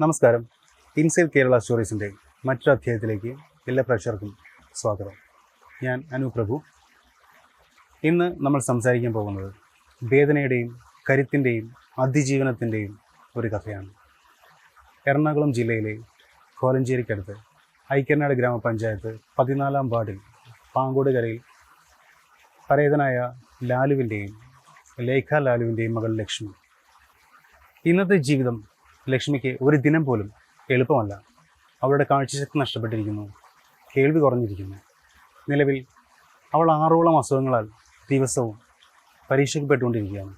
നമസ്കാരം. ഇൻസൈഡ് കേരള സ്റ്റോറീസിന്റെ മറ്റൊരു അധ്യായത്തിലേക്ക് എല്ലാ പ്രേക്ഷകർക്കും സ്വാഗതം. ഞാൻ അനു പ്രഭു. ഇന്ന് നമ്മൾ സംസാരിക്കാൻ പോകുന്നത് വേദനയുടെയും കരുത്തിന്റെയും അതിജീവനത്തിന്റെയും ഒരു കഥയാണ്. എറണാകുളം ജില്ലയിലെ കോലഞ്ചേരിക്കടുത്ത് ഐക്യനാട് ഗ്രാമപഞ്ചായത്ത് പതിനാലാം വാർഡിൽ പാങ്കോട് കരയിൽ പരേതനായ ലാലുവിന്റെയും ലേഖ ലാലുവിന്റെയും മകൾ ലക്ഷ്മി. ഇന്നത്തെ ജീവിതം ലക്ഷ്മിക്ക് ഒരു ദിനം പോലും എളുപ്പമല്ല. അവളുടെ കാഴ്ചശക്തി നഷ്ടപ്പെട്ടിരിക്കുന്നു. കേൾവി കുറഞ്ഞിരിക്കുന്നു. നിലവിൽ അവൾ ആറോളം അസുഖങ്ങളാൽ ദിവസവും പരീക്ഷിക്കപ്പെട്ടുകൊണ്ടിരിക്കുകയാണ്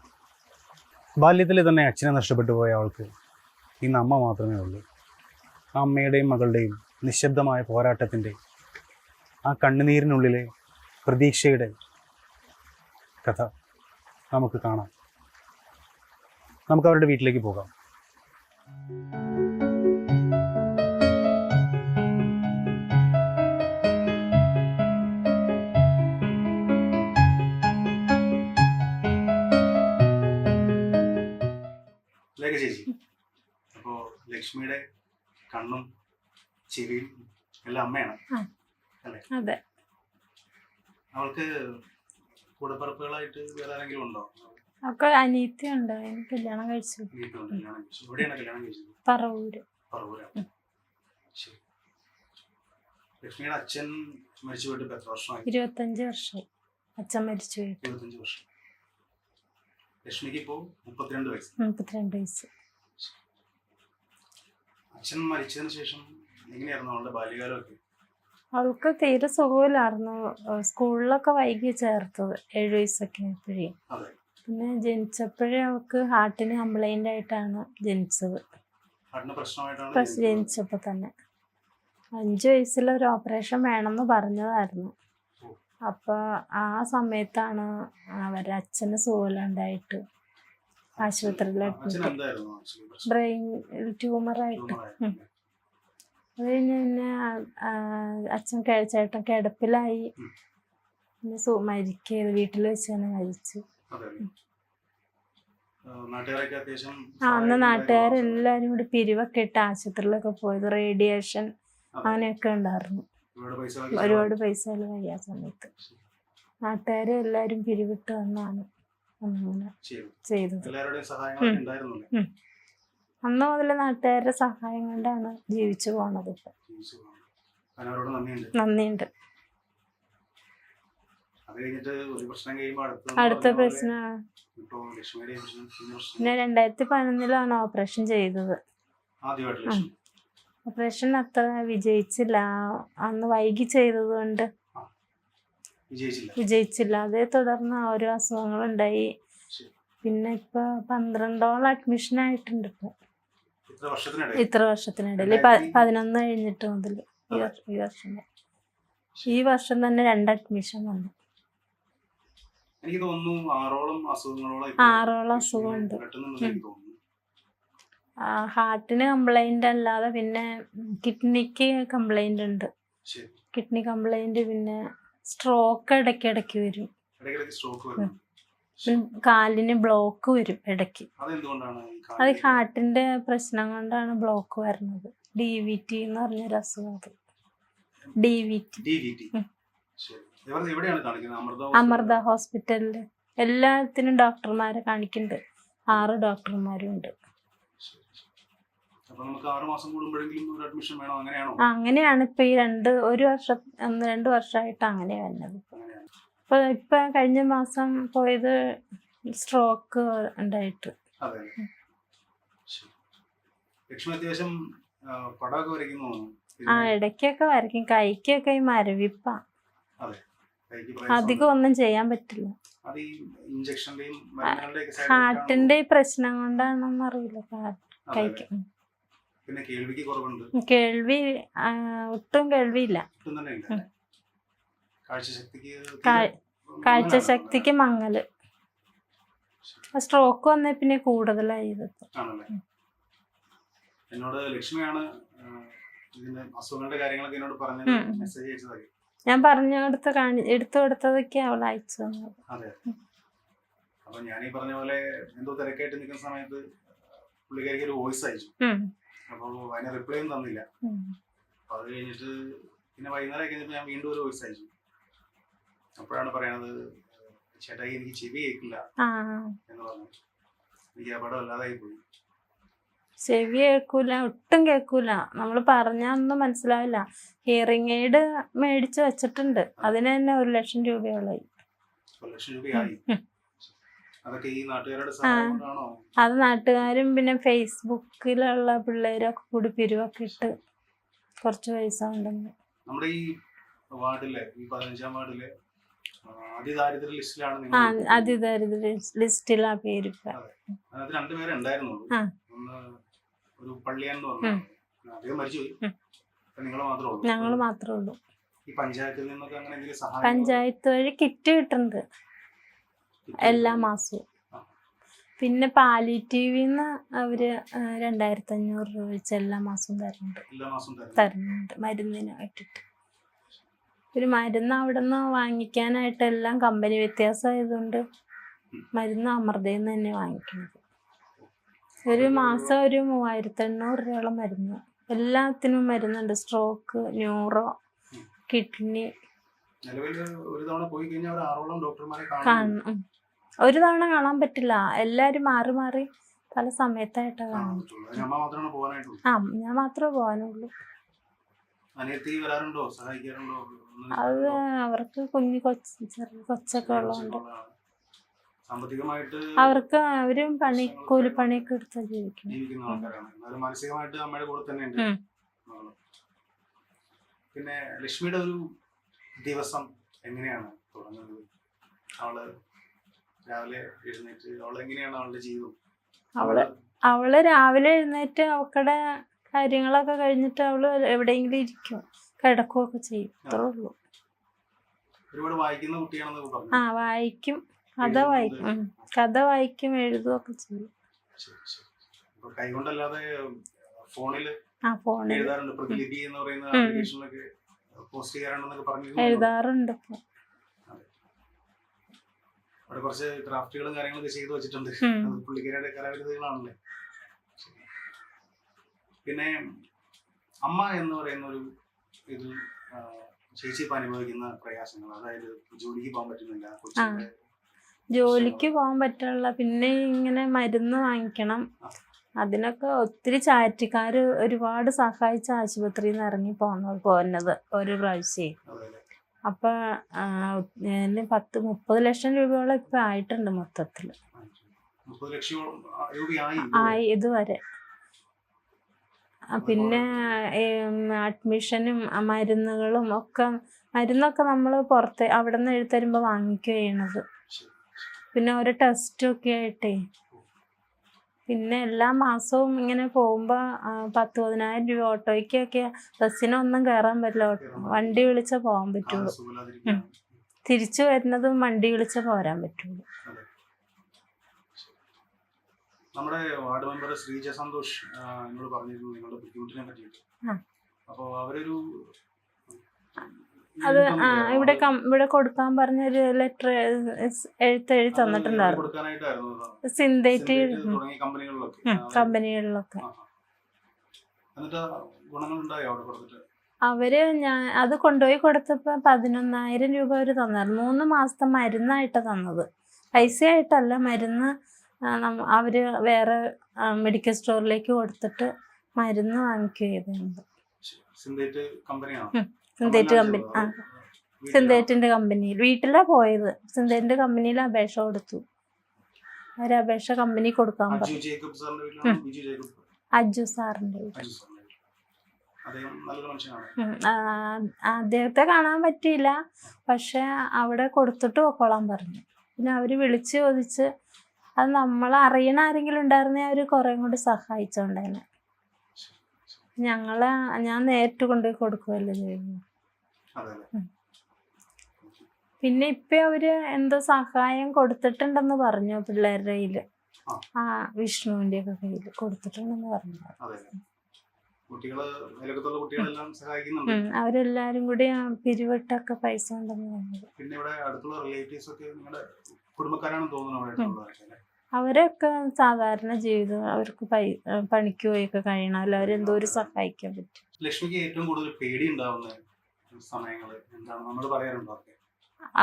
ബാല്യത്തിൽ തന്നെ അച്ഛനെ നഷ്ടപ്പെട്ടു പോയ അവൾക്ക് ഇന്ന് അമ്മ മാത്രമേ ഉള്ളൂ. അമ്മയുടെയും മകളുടെയും നിശബ്ദമായ പോരാട്ടത്തിന്റെ ആ കണ്ണുനീരിനുള്ളിലെ പ്രതീക്ഷയുടെ കഥ നമുക്ക് കാണാം. നമുക്ക് അവരുടെ വീട്ടിലേക്ക് പോകാം. ലേഖ ചേച്ചി. അപ്പോ ലക്ഷ്മിയുടെ കണ്ണും ചെവിയും എല്ലാം അമ്മയാണ്. അല്ലേ? അതെ. അവൾക്ക് കൂടപ്പറപ്പുകളായിട്ട് വേറെ ആരെങ്കിലും ഉണ്ടോ? ഒക്കെ അനിയത്തിയുണ്ട് കല്യാണം കഴിച്ചു. പറവൂര്. ലക്ഷ്മിയുടെ അച്ഛൻ മരിച്ചു പോയിട്ട് ഇപ്പൊ എത്ര വർഷമായി? ഇരുപത്തഞ്ച് വർഷമായി അച്ഛൻ മരിച്ചു പോയിട്ട്. ഇരുപത്തഞ്ച് വർഷം. ലക്ഷ്മിക്ക് ഇപ്പോൾ മുപ്പത്തിരണ്ട് വയസ്സ്. മുപ്പത്തിരണ്ട് വയസ്സ്. അച്ഛൻ മരിച്ചതിന് ശേഷം എങ്ങനെയായിരുന്നു അവളുടെ ബാല്യകാലമൊക്കെ? അവൾക്ക് തീരെ സുഖമില്ലായിരുന്നു. സ്കൂളിലൊക്കെ വൈകി ചേർത്തത്. ഏഴു വയസ്സൊക്കെ ആയപ്പോഴേ. പിന്നെ ജനിച്ചപ്പോഴേ അവൾക്ക് ഹാർട്ടിന് കംപ്ലൈന്റ് ആയിട്ടാണ് ജനിച്ചത്. ജനിച്ചപ്പോ. ജനിച്ചപ്പോൾ തന്നെ. അഞ്ച് വയസ്സിൽ ഒരു ഓപ്പറേഷൻ വേണമെന്ന് പറഞ്ഞതായിരുന്നു. അപ്പോൾ ആ സമയത്താണ് അവരുടെ അച്ഛന് സൂലുണ്ടായിട്ട് ആശുപത്രിയിൽ ബ്രെയിൻ ട്യൂമറായിട്ട് ആയിട്ട്. അത് കഴിഞ്ഞ് പിന്നെ അച്ഛൻ ചേട്ടൻ കിടപ്പിലായി. പിന്നെ സു മരിക്കയത് വീട്ടിൽ വെച്ച് തന്നെ മരിച്ചു. അന്ന്. നാട്ടുകാരെല്ലാരും കൂടി പിരിവൊക്കെ ഇട്ട് ആശുപത്രിയിലൊക്കെ പോയത്. റേഡിയേഷൻ. അങ്ങനെയൊക്കെ ഉണ്ടായിരുന്നു. ഒരുപാട് പൈസ ചെലവായി ആ സമയത്ത്. നാട്ടുകാരെ എല്ലാരും പിരിവിട്ട് വന്നാണ് അങ്ങനെ ചെയ്തു. ചെയ്തത്. അന്ന് മുതൽ നാട്ടുകാരുടെ സഹായം കൊണ്ടാണ് ജീവിച്ചു പോണത് ഇപ്പൊ. നന്ദിയുണ്ട് നന്ദിയുണ്ട് അത് കഴിഞ്ഞിട്ട് ഒരു പ്രശ്നം കഴിയുമ്പോൾ അടുത്ത പ്രശ്നം ഞാൻ രണ്ടായിരത്തി പതിനൊന്നിലാണ് ഓപ്പറേഷൻ ചെയ്തത്. ഓപ്പറേഷൻ അത്ര വിജയിച്ചില്ല. അന്ന് വൈകി ചെയ്തത് കൊണ്ട് വിജയിച്ചില്ല. അതേ തുടർന്ന് ഓരോ അസുഖങ്ങളുണ്ടായി. പിന്നെ ഇപ്പൊ പന്ത്രണ്ടോളം അഡ്മിഷൻ ആയിട്ടുണ്ട് ഇപ്പൊ. ഇത്ര വർഷത്തിനിടയിൽ. പതിനൊന്ന് കഴിഞ്ഞിട്ട് മുതൽ ഈ വർഷം. ഈ വർഷം തന്നെ രണ്ട് അഡ്മിഷൻ വന്നു. എനിക്ക് തോന്നുന്നു ആറോളം അസുഖങ്ങളോളം ആറോളം അസുഖമുണ്ട്. ഹാർട്ടിന് കംപ്ലൈന്റ് അല്ലാതെ പിന്നെ കിഡ്നിക്ക് കംപ്ലൈന്റ് ഉണ്ട്. കിഡ്നി കംപ്ലൈന്റ് പിന്നെ സ്ട്രോക്ക് ഇടയ്ക്ക് ഇടയ്ക്ക് വരും. കാലിന് ബ്ലോക്ക് വരും ഇടയ്ക്ക്. അത് ഹാർട്ടിന്റെ പ്രശ്നം കൊണ്ടാണ് ബ്ലോക്ക് വരുന്നത്. ഡി വി ടി എന്ന് പറഞ്ഞൊരു അസുഖം അത്. ഡി വി ടി അമൃത ഹോസ്പിറ്റലിൽ. എല്ലാത്തിനും ഡോക്ടർമാരെ കാണിക്കുന്നുണ്ട് ആറ് ഡോക്ടർമാരും ഉണ്ട് അങ്ങനെയാണോ? ഇപ്പൊ ഈ രണ്ട് ഒരു വർഷം രണ്ടു വർഷമായിട്ട് അങ്ങനെ വരുന്നത്. അങ്ങനെയാണ്. ഇപ്പൊ ഇപ്പൊ കഴിഞ്ഞ മാസം പോയത് സ്ട്രോക്ക് ഉണ്ടായിട്ട്. ആ, ഇടയ്ക്കൊക്കെ വരയ്ക്കും. കൈക്കൊക്കെ ഈ മരവിപ്പ. അധികം ഒന്നും ചെയ്യാൻ പറ്റില്ല. ഹാർട്ടിന്റെ പ്രശ്നം കൊണ്ടാണെന്ന് അറിയില്ല. പിന്നെ കേൾവിക്ക് കുറവുണ്ട്. കേൾവി ഒട്ടും കേൾവിയില്ല. കാഴ്ചശക്തിക്ക് മങ്ങൽ. സ്ട്രോക്ക് വന്ന പിന്നെ കൂടുതലായി എന്നോട് ലക്ഷ്മിയാണ് ഇതിന്റെ അസുഖങ്ങളുടെ കാര്യങ്ങളൊക്കെ എന്നോട് പറഞ്ഞത് മെസ്സേജ് അയച്ചതൊക്കെ. ഞാൻ പറഞ്ഞെടുത്ത് കാണി എടുത്തു കൊടുത്തതൊക്കെ അവൾ അയച്ചു തന്നത്. അപ്പൊ ഞാൻ ഈ പറഞ്ഞ പോലെ എന്തോ തിരക്കായിട്ട് നിൽക്കുന്ന സമയത്ത് പുള്ളിക്കാരിക്ക് ഒരു വോയിസ് അയച്ചു. ഉം. അപ്പൊ അപ്പോൾ അതിന് റിപ്ലൈ ഒന്നും തന്നില്ല. ഉം. അപ്പൊ അത് കഴിഞ്ഞിട്ട് പിന്നെ വൈകുന്നേരം കഴിഞ്ഞപ്പോൾ ഞാൻ വീണ്ടും ഒരു വോയിസ് അയച്ചു. അപ്പോഴാണ് പറയണത് ചേട്ടാ എനിക്ക് ചെവി കേൾക്കില്ല എന്ന് പറഞ്ഞു. എനിക്ക് അപകടം അല്ലാതായി പോയി. ചെവി കേൾക്കൂല ഒട്ടും കേൾക്കൂല. നമ്മൾ പറഞ്ഞാൽ ഒന്നും മനസ്സിലാവില്ല. ഹിയറിംഗ് എയ്ഡ് മേടിച്ച് വെച്ചിട്ടുണ്ട്. അതിന് തന്നെ ഒരു ലക്ഷം രൂപയോളായി. അത് നാട്ടുകാരും പിന്നെ ഫേസ്ബുക്കിലുള്ള പിള്ളേരൊക്കെ കൂടി പിരിവൊക്കെ ഇട്ട് കുറച്ച് പൈസ ഉണ്ടെന്ന് നമ്മുടെ ഈ വാർഡിലെ ഈ പതിനഞ്ചാം വാർഡിലെ ആ, അതിദാരിദ്ര്യ ലിസ്റ്റിലാണ് ആ നിങ്ങൾ അതിദാരിദ്ര്യ ലിസ്റ്റിലാ പേര് ഇപ്പൊ. അതിനകത്ത് രണ്ടുപേരെ ഉണ്ടായിരുന്നുള്ളൂ. ആ. ഒന്ന് ഒരു പള്ളിയാണെന്ന് പറഞ്ഞു അദ്ദേഹം മരിച്ചുപോയി. നിങ്ങൾ മാത്രമേ ഉള്ളൂ. ഞങ്ങൾ മാത്രമേ ഉള്ളൂ. ഈ പഞ്ചായത്തിൽ നിന്നൊക്കെ അങ്ങനെ എന്തെങ്കിലും സഹായം പഞ്ചായത്ത് വഴി കിറ്റ് കിട്ടുന്നുണ്ട് എല്ലാ മാസവും. പിന്നെ പാലിറ്റീവിന്ന് അവർ ആ, രണ്ടായിരത്തി അഞ്ഞൂറ് രൂപ വെച്ച് എല്ലാ മാസവും തരുന്നുണ്ട് തരുന്നുണ്ട് മരുന്നിന് ഇട്ടിട്ട് ഒരു മരുന്ന് അവിടെ നിന്ന് വാങ്ങിക്കാനായിട്ട് എല്ലാം കമ്പനി വ്യത്യാസമായതുകൊണ്ട് മരുന്ന് അമൃതയിൽ നിന്ന് തന്നെ വാങ്ങിക്കുന്നത് ഒരു മാസം ഒരു മൂവായിരത്തി എണ്ണൂറ് രൂപയോളം മരുന്ന്. എല്ലാത്തിനും മരുന്നുണ്ട്. Stroke neuro kidney. നിലവിൽ ഒരു തവണ കാണാൻ പറ്റില്ല. എല്ലാരും മാറി മാറി പല സമയത്തായിട്ടാ കാണുന്നത്. ആ ഞാൻ മാത്രമേ പോകാനുള്ളൂ. അത് അവർക്ക് കുഞ്ഞു കൊച്ചു ചെറിയ കൊച്ചൊക്കെ ഉള്ളതുകൊണ്ട്. അവർക്ക് അവരും പണി കൂലിപ്പണിയൊക്കെ എടുത്താ ജീവിക്കുന്നത് മാനസികമായിട്ട് അമ്മയുടെ കൂടെ തന്നെ ഉണ്ട്. പിന്നെ ലക്ഷ്മിയുടെ ഒരു ദിവസം എങ്ങനെയാണ് തുടങ്ങുന്നത്? അവൾ രാവിലെ എഴുന്നേറ്റ് അവൾ എങ്ങനെയാണ് അവളുടെ ജീവിതം? അവൾ അവൾ രാവിലെ എഴുന്നേറ്റ് അവക്കടെ കാര്യങ്ങളൊക്കെ കഴിഞ്ഞിട്ട് അവൾ എവിടെയെങ്കിലും ഇരിക്കും. കിടക്കുകയൊക്കെ ചെയ്യും. അത്രേ ഉള്ളൂ. ഒരുപാട് വായിക്കുന്ന കുട്ടിയാണെന്ന് ആ വായിക്കും. കഥ വായിക്കും. കഥ വായിക്കും എഴുതുകയൊക്കെ ചെയ്യും. കൈകൊണ്ടല്ലാതെ ഫോണിൽ എഴുതാറുണ്ട്. പ്രതിലിപി എന്ന് പറയുന്ന. ആപ്ലിക്കേഷനിലൊക്കെ പോസ്റ്റ് ചെയ്യാറുണ്ടെന്നൊക്കെ പറഞ്ഞു എഴുതാറുണ്ട് അവിടെ കുറച്ച് ക്രാഫ്റ്റുകളും കാര്യങ്ങളൊക്കെ ചെയ്തു വെച്ചിട്ടുണ്ട്. അത് പുള്ളിക്കാരുടെ കലാവിരുദ്ധകളാണല്ലേ പിന്നെ അമ്മ എന്ന് പറയുന്ന ഒരു ഇതിൽ ചേച്ചി അനുഭവിക്കുന്ന പ്രയാസങ്ങൾ. അതായത് ജോലിക്ക് പോകാൻ പറ്റുന്നില്ല. കൊച്ചിന്റെ ജോലിക്ക് പോകാൻ പറ്റുള്ള പിന്നെ ഇങ്ങനെ മരുന്ന് വാങ്ങിക്കണം. അതിനൊക്കെ ഒത്തിരി ചാറ്റിക്കാർ ഒരുപാട് സഹായിച്ച ആശുപത്രിയിൽ നിന്ന് ഇറങ്ങി പോന്നത് പോകുന്നത് ഒരു പ്രാവശ്യം അപ്പൊ ഇതിന് പത്ത് മുപ്പത് ലക്ഷം രൂപയോളം ഇപ്പൊ ആയിട്ടുണ്ട് മൊത്തത്തിൽ ആയി ഇതുവരെ. പിന്നെ അഡ്മിഷനും മരുന്നുകളും ഒക്കെ മരുന്നൊക്കെ നമ്മൾ പുറത്ത് അവിടെ നിന്ന് എഴുത്തരുമ്പോൾ വാങ്ങിക്കുക ചെയ്യണത്. പിന്നെ ഒരു ടെസ്റ്റും ഒക്കെ ആയിട്ടേ. പിന്നെ എല്ലാ മാസവും ഇങ്ങനെ പോകുമ്പോൾ പത്ത് പതിനായിരം രൂപ ഓട്ടോയ്ക്കൊക്കെ ബസ്സിനൊന്നും കയറാൻ പറ്റില്ല. വണ്ടി വിളിച്ചാൽ പോകാൻ പറ്റുള്ളൂ. തിരിച്ചു വരുന്നതും വണ്ടി വിളിച്ചാൽ പോരാൻ പറ്റുള്ളൂ. നമ്മുടെ വാർഡ് മെമ്പർ ശ്രീജ സന്തോഷ് എന്നോട് പറഞ്ഞിരുന്നു നിങ്ങളുടെ ബുദ്ധിമുട്ടിനെ പറ്റിയിട്ട്. അപ്പോൾ അപ്പൊ അവരൊരു അത് ആ ഇവിടെ കം- ഇവിടെ കൊടുക്കാൻ പറഞ്ഞൊരു ലെറ്റർ എഴുത്ത് എഴുതി അത് തന്നിട്ടുണ്ടായിരുന്നു. കൊടുക്കാനായിട്ടായിരുന്നു. സിന്തേറ്റ് തുടങ്ങിയ കമ്പനികളിലൊക്കെ. ആ. എന്നിട്ട് ഗുണങ്ങൾ ഉണ്ടായോ അവിടെ കൊടുത്തിട്ട്? അവർ ഞാൻ അത് കൊണ്ടുപോയി കൊടുത്തപ്പോ പതിനൊന്നായിരം രൂപ അവർ തന്നായിരുന്നു. മൂന്ന് മാസത്തെ മരുന്നായിട്ട് തന്നത്. പൈസയായിട്ടല്ല മരുന്ന് ആ, നമ്മ- അവർ വേറെ മെഡിക്കൽ സ്റ്റോറിലേക്ക് കൊടുത്തിട്ട് മരുന്ന് വാങ്ങിക്കുക ചെയ്തിരുന്നത് സിന്തേറ്റ് കമ്പനിയാണോ? ഉം. സിന്തേറ്റ് കമ്പനി ആ. സിന്തേറ്റിന്റെ കമ്പനിയിൽ വീട്ടിലാ പോയത്. സിന്തേറ്റിന്റെ കമ്പനിയിൽ അപേക്ഷ കൊടുത്തു. ഒരു അപേക്ഷ കമ്പനി കൊടുക്കാൻ പറഞ്ഞു. അജു സാറിന്റെ അദ്ദേഹത്തെ കാണാൻ പറ്റിയില്ല. പക്ഷെ അവിടെ കൊടുത്തിട്ട് പൊക്കോളാൻ പറഞ്ഞു. പിന്നെ അവർ വിളിച്ച് ചോദിച്ച് അത് നമ്മൾ അറിയണ ആരെങ്കിലും ഉണ്ടായിരുന്നേ അവർ കുറേ കൂടി സഹായിച്ചോണ്ടേനെ. ഞങ്ങളെ ഞാൻ നേരിട്ട് കൊണ്ടുപോയി കൊടുക്കുമല്ലോ ഉം. പിന്നെ ഇപ്പൊ അവർ എന്തോ സഹായം കൊടുത്തിട്ടുണ്ടെന്ന് പറഞ്ഞു പിള്ളേരുടെ കയ്യിൽ. ആ. വിഷ്ണുവിന്റെ ഒക്കെ കയ്യിൽ കൊടുത്തിട്ടുണ്ടെന്ന് പറഞ്ഞു. അവരെല്ലാരും കൂടി പിരിവിട്ടൊക്കെ പൈസ ഉണ്ടെന്ന് പറഞ്ഞു പിന്നെ ഇവിടെ അടുത്തുള്ള റിലേറ്റീവ്സ് ഒക്കെ നിങ്ങളുടെ കുടുംബക്കാരാണെന്ന് തോന്നുന്നു അവരൊക്കെ സാധാരണ ജീവിതം അവർക്ക് പണിക്ക് പോയൊക്കെ കഴിയണം. അവരെന്തോ ഒരു സഹായിക്കാൻ പറ്റും. ലക്ഷ്മിക്ക് ഏറ്റവും കൂടുതൽ പേടി ഉണ്ടാവുന്ന സമയങ്ങൾ എന്താണ് നമ്മൾ പറയാറുണ്ടോ ഒക്കെ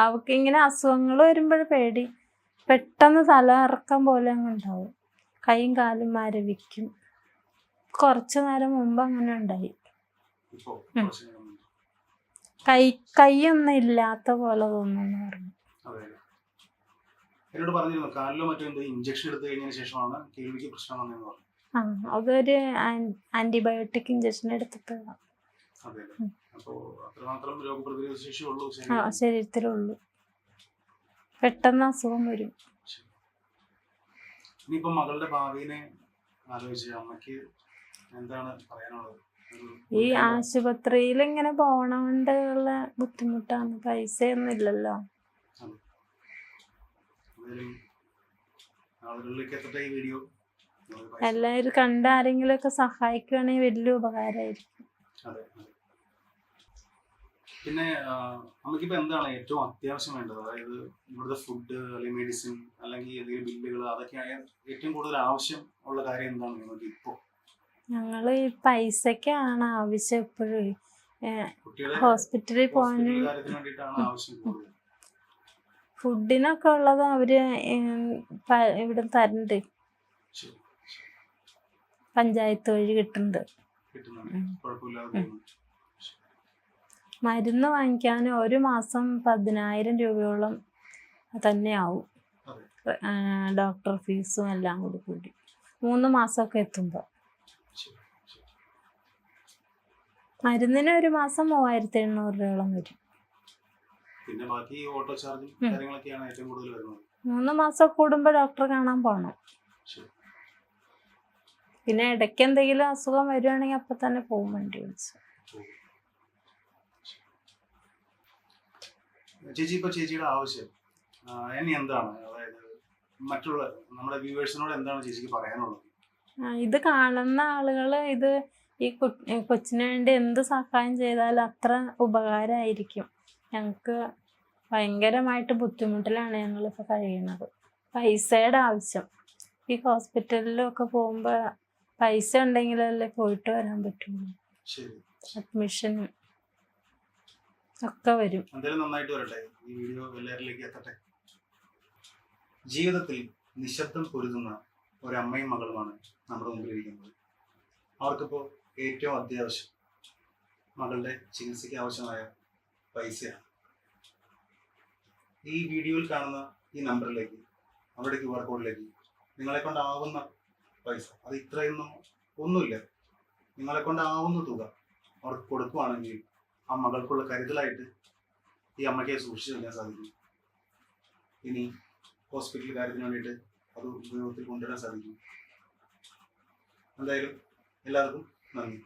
അവർക്ക് ഇങ്ങനെ അസുഖങ്ങൾ വരുമ്പോൾ പേടി. പെട്ടെന്ന് തല ഇറക്കം പോലെ അങ്ങ് ഉണ്ടാവും. കൈയും കാലും മരവിക്കും. കുറച്ചു നേരം മുമ്പ് അങ്ങനെ ഉണ്ടായി. കൈ കൈയൊന്നും ഇല്ലാത്ത പോലെ തോന്നുന്നു പറഞ്ഞു. എന്നോട് പറഞ്ഞിരുന്നു കാലിലോ മറ്റോ എന്തോ ഇഞ്ചക്ഷൻ എടുത്തു കഴിഞ്ഞതിന് ശേഷമാണ് കേൾവിക്ക് പ്രശ്നം വന്നതെന്ന് പറഞ്ഞു. ആ അതൊരു ആന്റിബയോട്ടിക് ഇഞ്ചക്ഷൻ എടുത്തപ്പോഴാണ് അത്രമാത്രം രോഗപ്രതിരോധ ശേഷി ഉള്ളൂ ആ ശരീരം. ശരീരത്തിലുള്ളൂ. പെട്ടെന്ന് അസുഖം വരും. ഇനിയിപ്പോ മകളുടെ ഭാവിനെ ആലോചിച്ച് അമ്മയ്ക്ക് എന്താണ് പറയാനുള്ളത്? ഈ ആശുപത്രിയിൽ ഇങ്ങനെ പോണോണ്ടുള്ള ബുദ്ധിമുട്ടാണ്. പൈസയൊന്നും ഇല്ലല്ലോ എല്ലാരും എല്ലാവരും കണ്ട ആരെങ്കിലും ഒക്കെ സഹായിക്കുവാണെങ്കിൽ വലിയ ഉപകാരമായിരിക്കും. പിന്നെ നമുക്കിപ്പോ എന്താണ് ഏറ്റവും അത്യാവശ്യം വേണ്ടത്? അതായത് ഇവിടുത്തെ ഫുഡ് അല്ലെങ്കിൽ മെഡിസിൻ അല്ലെങ്കിൽ എന്തെങ്കിലും ബില്ലുകൾ അതൊക്കെ ഏറ്റവും കൂടുതൽ ആവശ്യം ഉള്ള കാര്യം എന്താണ് നിങ്ങൾക്ക് ഇപ്പോ? ഞങ്ങൾ ഈ പൈസക്കാണ് ആവശ്യം എപ്പോഴും. ഹോസ്പിറ്റലിൽ പോകാൻ ഫുഡിനൊക്കെ ഉള്ളത് അവർ ഇവിടെ തരണ്ട്. പഞ്ചായത്ത് വഴി കിട്ടുന്നുണ്ട് കിട്ടുന്നുണ്ട് ഉം. കുഴപ്പമില്ലാതെ പോകുന്നു മരുന്ന് വാങ്ങിക്കാൻ ഒരു മാസം പതിനായിരം രൂപയോളം തന്നെയാവും. ആവും ഡോക്ടർ ഫീസും എല്ലാം കൂടി കൂടി മൂന്ന് മാസമൊക്കെ എത്തുമ്പോൾ മരുന്നിന് ഒരു മാസം മൂവായിരത്തി എണ്ണൂറ് രൂപയോളം വരും. പിന്നെ ബാക്കി ഓട്ടോ ചാർജും കാര്യങ്ങളൊക്കെയാണ് ഏറ്റവും കൂടുതൽ വരുന്നത്. മൂന്ന് മാസം കൂടുമ്പോൾ ഡോക്ടർ കാണാൻ പോകണം പിന്നെ ഇടയ്ക്ക് എന്തെങ്കിലും അസുഖം വരുവാണെങ്കിൽ അപ്പൊ തന്നെ പോകും വണ്ടി വിളിച്ച്. ചേച്ചി ഇപ്പൊ ചേച്ചിയുടെ ആവശ്യം. ഇനി എന്താണ്? അതായത് മറ്റുള്ള നമ്മുടെ വ്യൂവേഴ്സിനോട് എന്താണ് ചേച്ചിക്ക് പറയാനുള്ളത്? ഇത് കാണുന്ന ആളുകൾ ഇത് ഈ കൊച്ചിന് വേണ്ടി എന്ത് സഹായം ചെയ്താലും അത്ര ഉപകാരമായിരിക്കും ഞങ്ങൾക്ക് ഭയങ്കരമായിട്ട് ബുദ്ധിമുട്ടിലാണ് ഞങ്ങളിപ്പോൾ കഴിയുന്നത്. പൈസയുടെ ആവശ്യം. ഈ ഹോസ്പിറ്റലിലൊക്കെ പോകുമ്പോൾ പൈസ ഉണ്ടെങ്കിലല്ലേ പോയിട്ട് വരാൻ പറ്റുള്ളൂ. ശരി. അഡ്മിഷനും ഒക്കെ വരും. എന്തായാലും നന്നായിട്ട് വരട്ടെ? ഈ വീഡിയോ എല്ലാവരിലേക്ക് എത്തട്ടെ? ജീവിതത്തിൽ നിശബ്ദം പൊരുതുന്ന ഒരമ്മയും മകളുമാണ് നമ്മുടെ മുമ്പിലിരിക്കുന്നത്. അവർക്കിപ്പോൾ ഏറ്റവും അത്യാവശ്യം മകളുടെ ചികിത്സയ്ക്ക് ആവശ്യമായ പൈസയാണ്. ഈ വീഡിയോയിൽ കാണുന്ന ഈ നമ്പറിലേക്ക് അവരുടെ ക്യു ആർ കോഡിലേക്ക് നിങ്ങളെ കൊണ്ടാവുന്ന പൈസ അത് ഇത്രയൊന്നും ഒന്നുമില്ല. നിങ്ങളെ കൊണ്ടാവുന്ന തുക അവർക്ക് കൊടുക്കുവാണെങ്കിൽ ആ മകൾക്കുള്ള കരുതലായിട്ട് ഈ അമ്മയ്ക്ക് സൂക്ഷിച്ചു വെക്കാൻ സാധിക്കും. ഇനി ഹോസ്പിറ്റൽ കാര്യത്തിന് വേണ്ടിയിട്ട് അത് ഉപയോഗത്തിൽ കൊണ്ടുവരാൻ സാധിക്കും. എന്തായാലും എല്ലാവർക്കും നന്ദി.